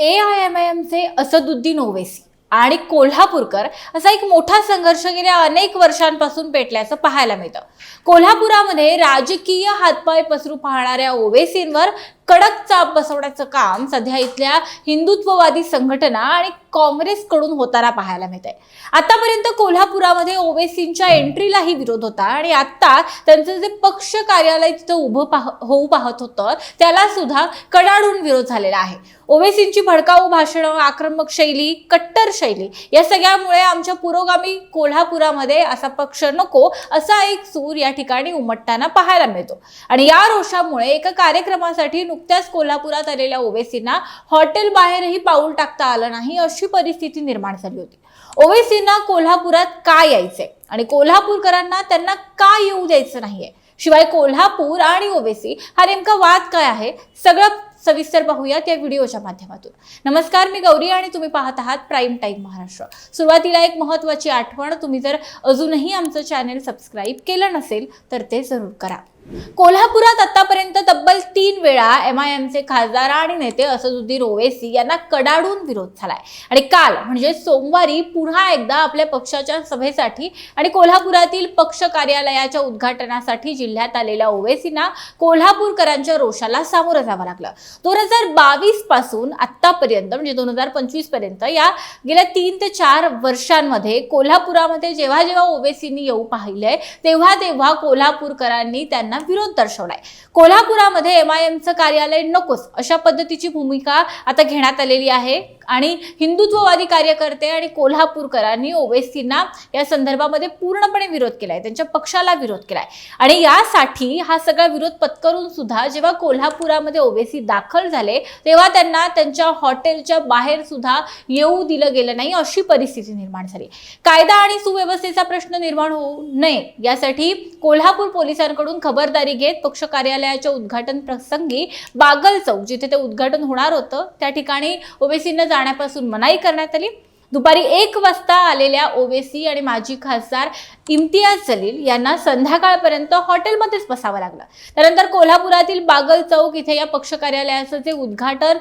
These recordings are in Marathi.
ए आय एम आय एमचे असदुद्दीन ओवेसी आणि कोल्हापूरकर असा एक मोठा संघर्ष गेल्या अनेक वर्षांपासून पेटल्याचं पाहायला मिळतं. कोल्हापुरामध्ये राजकीय हातपाय पसरू पाहणाऱ्या ओवेसींवर कडक चाप बसवण्याचं काम सध्या इथल्या हिंदुत्ववादी संघटना आणि काँग्रेसकडून होताना पाहायला मिळत आहे आतापर्यंत कोल्हापुरामध्ये ओवेसींच्या एंट्रीलाही विरोध होता आणि आता त्यांचं जे पक्ष कार्यालय तिथं उभं पाह होऊ पाहत होतं त्याला सुद्धा कडाडून विरोध झालेला आहे. ओवेसींची भडकाऊ भाषणं आक्रमक शैली कट्टर शैली या सगळ्यामुळे आमच्या पुरोगामी कोल्हापुरामध्ये असा पक्ष नको असा एक सूर या ठिकाणी उमटताना पाहायला मिळतो. आणि या रोषामुळे एका कार्यक्रमासाठी नुकत्याच कोल्हापुरात आलेल्या ओवेसींना हॉटेल बाहेरही पाऊल टाकता आलं नाही अशी परिस्थिती निर्माण झाली होती. ओवेसींना कोल्हापुरात का यायचंय? आणि कोल्हापूरकरांना त्यांना का येऊ द्यायचं नाहीये? शिवाय कोल्हापूर आणि ओवेसी हा नेमका वाद काय आहे? सगळं सविस्तर पाहूयात या व्हिडिओच्या माध्यमातून. नमस्कार मी गौरी आणि तुम्ही पाहत आहात प्राईम टाईम महाराष्ट्र. सुरुवातीला एक महत्त्वाची आठवण तुम्ही जर अजूनही आमचं चॅनेल सबस्क्राईब केलं नसेल तर ते जरूर करा. कोल्हापुरात आतापर्यंत तब्बल तीन वेळा एम आय एमचे खासदार आणि नेते असदुद्दीन ओवेसी यांना कडाडून विरोध झालाय. आणि काल म्हणजे सोमवारी पुन्हा एकदा आपल्या पक्षाच्या सभेसाठी आणि कोल्हापुरातील पक्ष कार्यालयाच्या उद्घाटनासाठी जिल्ह्यात आलेल्या ओवेसींना कोल्हापूरकरांच्या रोषाला सामोरं जावं लागलं. दोन हजार बावीसपासून आतापर्यंत म्हणजे दोन हजार पंचवीसपर्यंत या गेल्या तीन ते चार वर्षांमध्ये कोल्हापुरामध्ये जेव्हा जेव्हा ओवेसींनी येऊ पाहिलंय तेव्हा तेव्हा कोल्हापूरकरांनी त्यांना विरोध दर्शवलाय. कोल्हापुरामध्ये एम आय एमचं कार्यालय नकोच अशा पद्धतीची भूमिका आता घेण्यात आलेली आहे. आणि हिंदुत्ववादी कार्यकर्ते आणि कोल्हापूरकरांनी ओवेसींना या संदर्भामध्ये पूर्णपणे विरोध केलाय त्यांच्या पक्षाला विरोध केलाय. आणि यासाठी हा सगळा विरोध पत्करून सुद्धा जेव्हा कोल्हापुरामध्ये ओवेसी दाखल झाले तेव्हा त्यांना त्यांच्या हॉटेलच्या बाहेर सुद्धा येऊ दिलं गेलं नाही अशी परिस्थिती निर्माण झाली. कायदा आणि सुव्यवस्थेचा प्रश्न निर्माण होऊ नये यासाठी कोल्हापूर पोलिसांकडून खबर खबरदारी घेत पक्ष कार्यालयाच्या उद्घाटन प्रसंगी बागल चौक जिथे ते उद्घाटन होणार होतं त्या ठिकाणी ओबीसीनं जाण्यापासून मनाई करण्यात आली. दुपारी एक वाजता आलेल्या ओवेसी आणि माजी खासदार इम्तियाज जलील यांना संध्याकाळपर्यंत हॉटेलमध्येच बसावं लागलं. त्यानंतर कोल्हापुरातील बागल चौक इथे या पक्ष कार्यालयाचं जे उद्घाटन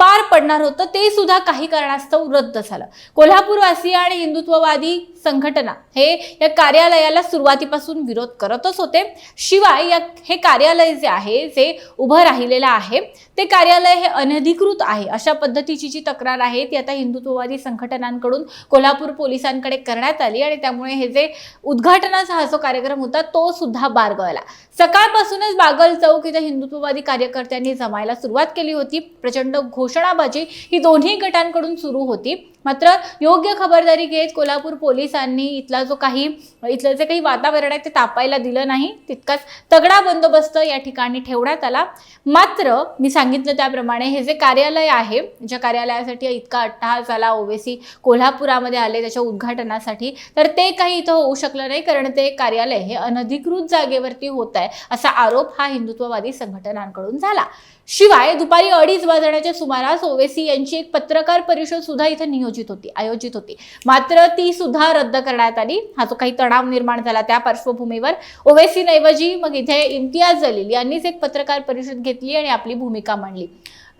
पार पडणार होतं ते सुद्धा काही कारणास्तव रद्द झालं. कोल्हापूरवासी आणि हिंदुत्ववादी संघटना हे या कार्यालयाला सुरुवातीपासून विरोध करतच होते. शिवाय या हे कार्यालय जे आहे जे उभं राहिलेलं आहे ते कार्यालय हे अनधिकृत आहे. अशा पद्धतीची जी तक्रार आहे ती आता हिंदुत्ववादी संघटनांकडून कोल्हापूर पोलिसांकडे करण्यात आली आणि त्यामुळे हे जे उद्घाटनाचा हा जो कार्यक्रम होता तो सुद्धा बारगळला. सकाळपासूनच बागल चौक इथे हिंदुत्ववादी कार्यकर्त्यांनी जमायला सुरुवात केली होती. प्रचंड घोषणाबाजी ही दोन्ही गटांकडून सुरू होती. मात्र योग्य खबरदारी घेत कोल्हापूर पोलीस पोलिसांनी इथला जो काही इथलं जे काही वातावरण आहे ते तापायला दिलं नाही. तितकाच तगडा बंदोबस्त या ठिकाणी ठेवण्यात आला. मात्र मी सांगितलं त्याप्रमाणे हे जे कार्यालय आहे ज्या कार्यालयासाठी इतका अट्टहास झाला ओवेसी कोल्हापुरामध्ये आले त्याच्या उद्घाटनासाठी तर ते काही इथं होऊ शकलं नाही कारण ते कार्यालय हे अनधिकृत जागेवरती होत आहे असा आरोप हा हिंदुत्ववादी संघटनांकडून झाला. शिवाय दुपारी अडीच वाजण्याच्या सुमारास ओवेसी यांची एक पत्रकार परिषद सुद्धा इथं नियोजित होती आयोजित होती. मात्र ती सुद्धा रद्द करण्यात आली. हा जो काही तणाव निर्माण झाला त्या पार्श्वभूमीवर ओवेसींऐवजी मग इथे इम्तियाज जलील यांनीच एक पत्रकार परिषद घेतली आणि आपली भूमिका मांडली.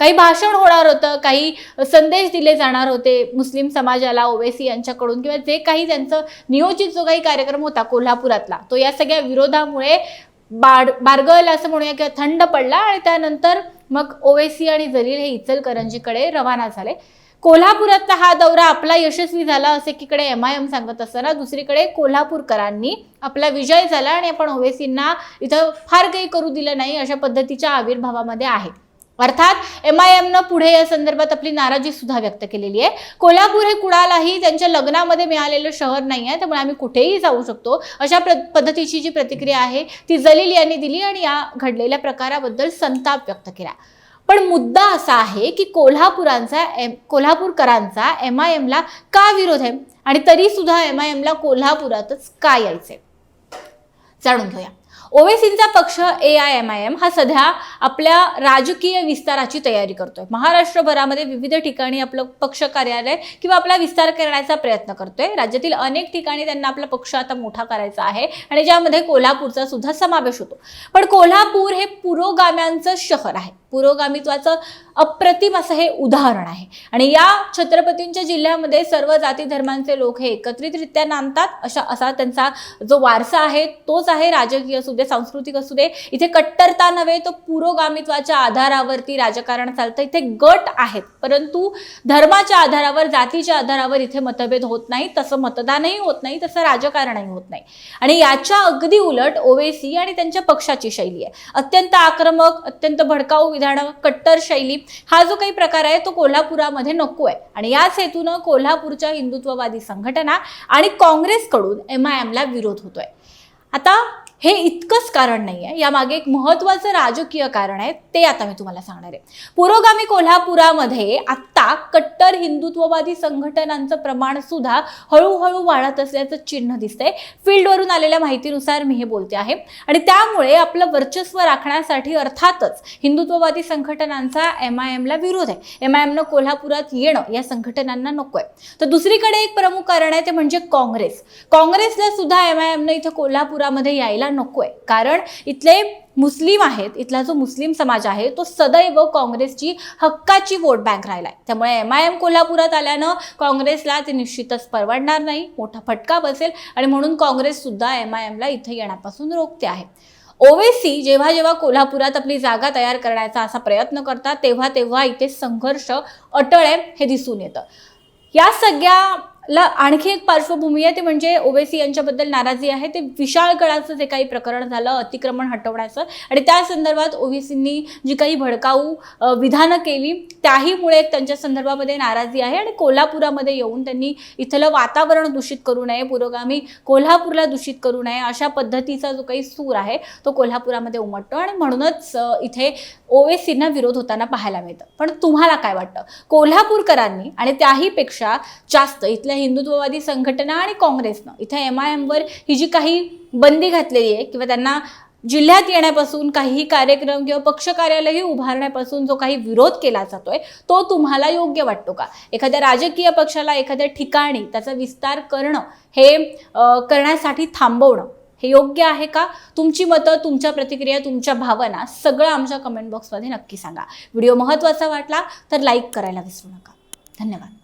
काही भाषण होणार होतं काही संदेश दिले जाणार होते मुस्लिम समाजाला ओवेसी यांच्याकडून किंवा जे काही त्यांचं नियोजित जो काही कार्यक्रम होता कोल्हापुरातला तो या सगळ्या विरोधामुळे बाड बारगळला असं म्हणूया किंवा थंड पडला आणि त्यानंतर मग ओवेसी आणि जलील हे इचलकरंजीकडे रवाना झाले. कोल्हापुरातला हा दौरा आपला यशस्वी झाला असे एकीकडे एम आय एम सांगत असताना दुसरीकडे कोल्हापूरकरांनी आपला विजय झाला आणि आपण ओवेसींना इथं फार काही करू दिलं नाही अशा पद्धतीच्या आविर्भावामध्ये आहे. अर्थात एम आय एमनं पुढे या संदर्भात आपली नाराजी सुद्धा व्यक्त केलेली आहे. कोल्हापूर हे कुणालाही त्यांच्या लग्नामध्ये मिळालेलं शहर नाही आहे त्यामुळे आम्ही कुठेही जाऊ शकतो. अशा प्र पद्धतीची जी प्रतिक्रिया आहे ती जलील यांनी दिली आणि या घडलेल्या प्रकाराबद्दल संताप व्यक्त केला. पण मुद्दा असा आहे की कोल्हापुरांचा एम कोल्हापूरकरांचा एम आय एमला का विरोध आहे? आणि तरी सुद्धा एम आय एमला कोल्हापुरातच का यायचंय? जाणून घेऊया. ओवेसींचा पक्ष A I M I M हा सध्या आपल्या राजकीय विस्ताराची तयारी करतोय. महाराष्ट्रभरामध्ये विविध ठिकाणी आपलं पक्ष कार्यालय किंवा आपला विस्तार करण्याचा प्रयत्न करतोय. राज्यातील अनेक ठिकाणी त्यांना आपला पक्ष आता मोठा करायचा आहे आणि ज्यामध्ये कोल्हापूरचा सुद्धा समावेश होतो. पण कोल्हापूर हे पुरोगाम्यांचं शहर आहे. पुरोगामित्वाचं अप्रतिम असं हे उदाहरण आहे. आणि या छत्रपतींच्या जिल्ह्यामध्ये सर्व जाती धर्मांचे लोक हे एकत्रितरित्या नांदतात अशा असा त्यांचा जो वारसा आहे तोच आहे राजकीय सुद्धा दे सांस्कृतिक असू दे इथे कट्टरता नव्हे तो पुरोगामित्वाच्या आधारावरती राजकारण चालतं. इथे गट आहेत. परंतु धर्माच्या आधारावर जातीच्या आधारावर इथे मतभेद होत नाही तसं मतदानही होत नाही तसं राजकारणही होत नाही. आणि याच्या अगदी उलट ओवेसी आणि त्यांच्या पक्षाची शैली आहे. अत्यंत आक्रमक अत्यंत भडकाऊ विधानं कट्टर शैली हा जो काही प्रकार आहे तो कोल्हापुरामध्ये नको आहे. आणि याच हेतूनं कोल्हापूरच्या हिंदुत्ववादी संघटना आणि काँग्रेसकडून एम आय एमला विरोध होतोय. आता हे इतकंच कारण नाही आहे. यामागे एक महत्त्वाचं राजकीय कारण आहे ते आता मी तुम्हाला सांगणार आहे. पुरोगामी कोल्हापुरामध्ये आत्ता कट्टर हिंदुत्ववादी संघटनांचं प्रमाण सुद्धा हळूहळू वाढत असल्याचं चिन्ह दिसतंय. फील्डवरून आलेल्या माहितीनुसार मी हे बोलते आहे. आणि त्यामुळे आपलं वर्चस्व राखण्यासाठी अर्थातच हिंदुत्ववादी संघटनांचा एम आय एमला विरोध आहे. एम आय एमनं कोल्हापुरात येणं या संघटनांना नको आहे तर दुसरीकडे एक प्रमुख कारण आहे ते म्हणजे काँग्रेस. काँग्रेसला सुद्धा एम आय एमनं इथं कोल्हापुरामध्ये यायला नको आहे कारण इथले मुस्लिम आहेत इथला जो मुस्लिम समाज आहे तो सदैव काँग्रेसची हक्काची वोट बँक राहिला आहे त्यामुळे एम आय एम कोल्हापुरात आल्यानं काँग्रेसला ते निश्चितच परवडणार नाही मोठा फटका बसेल आणि म्हणून काँग्रेस सुद्धा एम आय एमला इथे येण्यापासून रोखते आहे. ओवेसी जेव्हा जेव्हा कोल्हापुरात आपली जागा तयार करण्याचा असा प्रयत्न करतात तेव्हा तेव्हा इथे संघर्ष अटळ आहे हे दिसून येतं. या सगळ्या ला आणखी एक पार्श्वभूमी आहे ते म्हणजे ओवेसी यांच्याबद्दल नाराजी आहे. ते विशाळ विशाळगडाचं जे काही प्रकरण झालं अतिक्रमण हटवण्याचं आणि त्या संदर्भात ओवेसींनी जी काही भडकाऊ विधानं केली त्याहीमुळे एक त्यांच्या संदर्भामध्ये नाराजी आहे आणि कोल्हापुरामध्ये येऊन त्यांनी इथलं वातावरण दूषित करू नये पुरोगामी कोल्हापूरला दूषित करू नये अशा पद्धतीचा जो काही सूर आहे तो कोल्हापुरामध्ये उमटतो. आणि म्हणूनच इथे ओवेसींना विरोध होताना पाहायला मिळतं. पण तुम्हाला काय वाटतं? कोल्हापूरकरांनी आणि त्याहीपेक्षा जास्त इथल्या हिंदुत्ववादी संघटना आणि काँग्रेसनं. इथे एम आय एमवर ही जी काही बंदी घातलेली आहे किंवा त्यांना जिल्ह्यात येण्यापासून काही कार्यक्रम किंवा पक्ष कार्यालयही उभारण्यापासून जो काही विरोध केला जातोय तो तुम्हाला योग्य वाटतो का? एखाद्या राजकीय पक्षाला एखाद्या ठिकाणी त्याचा विस्तार करणं हे करण्यासाठी थांबवणं हे योग्य आहे का? तुमची मतं तुमच्या प्रतिक्रिया तुमच्या भावना सगळं आमच्या कमेंट बॉक्समध्ये नक्की सांगा. व्हिडिओ महत्त्वाचा वाटला तर लाईक करायला विसरू नका. धन्यवाद.